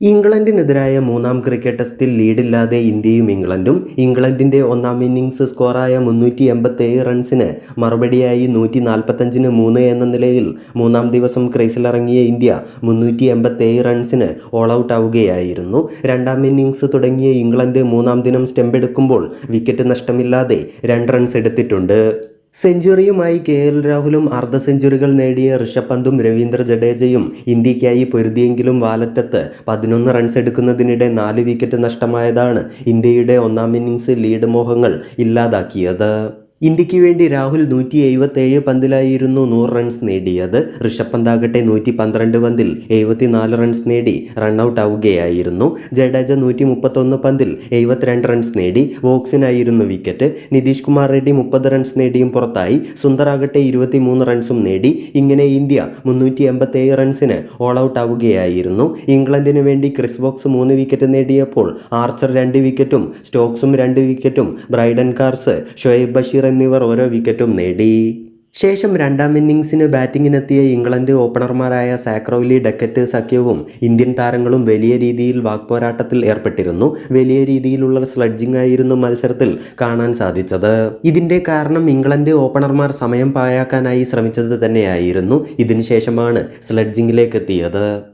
ഇംഗ്ലണ്ടിനെതിരായ മൂന്നാം ക്രിക്കറ്റ് ടെസ്റ്റിൽ ലീഡില്ലാതെ ഇന്ത്യയും ഇംഗ്ലണ്ടും ഇംഗ്ലണ്ടിന്റെ ഒന്നാം ഇന്നിംഗ്സ് സ്കോറായ മുന്നൂറ്റി എൺപത്തേഴ് റൺസിന് മറുപടിയായി നൂറ്റി നാൽപ്പത്തഞ്ചിന് മൂന്ന് എന്ന നിലയിൽ മൂന്നാം ദിവസം ക്രീസിലിറങ്ങിയ ഇന്ത്യ മുന്നൂറ്റി എൺപത്തേഴ് റൺസിന് ഓൾ ഔട്ട് ആവുകയായിരുന്നു. രണ്ടാം ഇന്നിംഗ്സ് തുടങ്ങിയ ഇംഗ്ലണ്ട് മൂന്നാം ദിനം സ്റ്റെമ്പെടുക്കുമ്പോൾ വിക്കറ്റ് നഷ്ടമില്ലാതെ രണ്ട് റൺസ് എടുത്തിട്ടുണ്ട്. സെഞ്ചുറിയുമായി കെ എൽ രാഹുലും അർദ്ധ സെഞ്ചുറികൾ നേടിയ ഋഷഭ് പന്തും രവീന്ദ്ര ജഡേജയും ഇന്ത്യക്കായി പൊരുതിയെങ്കിലും വാലറ്റത്ത് പതിനൊന്ന് റൺസ് എടുക്കുന്നതിനിടെ നാല് വിക്കറ്റ് നഷ്ടമായതാണ് ഇന്ത്യയുടെ ഒന്നാം ഇന്നിംഗ്സ് ലീഡ് മോഹങ്ങൾ ഇല്ലാതാക്കിയത്. ഇന്ത്യയ്ക്ക് വേണ്ടി രാഹുൽ നൂറ്റി എഴുപത്തേഴ് പന്തിലായിരുന്നു നൂറ് റൺസ് നേടിയത്. ഋഷഭ് പന്താകട്ടെ നൂറ്റി പന്ത്രണ്ട് പന്തിൽ എഴുപത്തിനാല് റൺസ് നേടി റൺഔട്ട് ആവുകയായിരുന്നു. ജഡേജ നൂറ്റി മുപ്പത്തൊന്ന് പന്തിൽ എഴുപത്തിരണ്ട് റൺസ് നേടി. വോക്സിനായിരുന്നു വിക്കറ്റ് നിതീഷ് കുമാർ റെഡ്ഡി മുപ്പത് റൺസ് നേടിയും പുറത്തായി. സുന്ദറാകട്ടെ ഇരുപത്തിമൂന്ന് റൺസും നേടി. ഇങ്ങനെ ഇന്ത്യ മുന്നൂറ്റി എൺപത്തേഴ് റൺസിന് ഓൾ ഔട്ട് ആവുകയായിരുന്നു. ഇംഗ്ലണ്ടിന് വേണ്ടി ക്രിസ് ബോക്സ് മൂന്ന് വിക്കറ്റ് നേടിയപ്പോൾ ആർച്ചർ രണ്ട് വിക്കറ്റും സ്റ്റോക്സും രണ്ട് വിക്കറ്റും ബ്രൈഡൻ കാർസ് ഷൊയബ് ബഷീർ എന്നിവർ ഓരോ വിക്കറ്റും നേടി. ശേഷം രണ്ടാം ഇന്നിംഗ്സിന് ബാറ്റിങ്ങിനെത്തിയ ഇംഗ്ലണ്ട് ഓപ്പണർമാരായ സാക്രോലി ഡക്കറ്റ് സഖ്യവും ഇന്ത്യൻ താരങ്ങളും വലിയ രീതിയിൽ വാക്പോരാട്ടത്തിൽ ഏർപ്പെട്ടിരുന്നു. വലിയ രീതിയിലുള്ള സ്ലഡ്ജിംഗ് ആയിരുന്നു മത്സരത്തിൽ കാണാൻ സാധിച്ചത്. ഇതിന്റെ കാരണം ഇംഗ്ലണ്ട് ഓപ്പണർമാർ സമയം പാഴാക്കാനായി ശ്രമിച്ചത് തന്നെയായിരുന്നു. ഇതിനുശേഷമാണ് സ്ലഡ്ജിങ്ങിലേക്ക് എത്തിയത്.